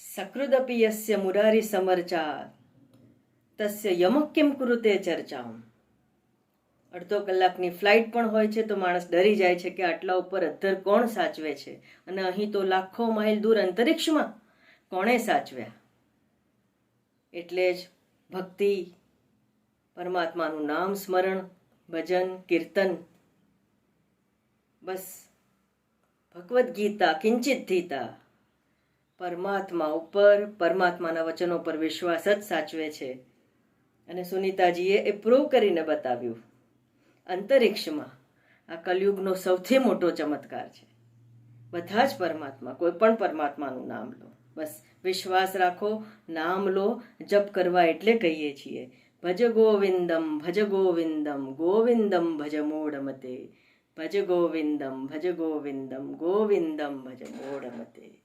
સકૃદપી યસ્ય મુરારી સમર્ચા તસ્ય યમક કેમ કુરુતે ચર્ચા અડધો કલાકની ફ્લાઇટ પણ હોય છે તો માણસ ડરી જાય છે કે આટલા ઉપર અધ્ધર કોણ સાચવે છે? અને અહીં તો લાખો માઇલ દૂર અંતરિક્ષમાં કોણે સાચવ્યા? એટલે જ ભક્તિ, પરમાત્માનું નામ સ્મરણ, ભજન, કીર્તન, બસ ભગવદ્ ગીતા, કિંચિત ધીતા પરમાત્મા ઉપર, પરમાત્માના વચનો પર વિશ્વાસ જ સાચવે છે. અને સુનીતાજીએ એ પ્રૂવ કરીને બતાવ્યું. અંતરિક્ષમાં આ કલયુગનો સૌથી મોટો ચમત્કાર છે. બધા જ પરમાત્મા, કોઈ પણ પરમાત્માનું નામ લો. બસ વિશ્વાસ રાખો, નામ લો, જપ કરવા એટલે કહીએ છીએ. ભજ ગોવિંદમ ભજ ગોવિંદમ ગોવિંદમ ભજ મૂળમતે ભજ ગોવિંદમ ભજ ગોવિંદમ ગોવિંદમ ભજ મૂઢમતે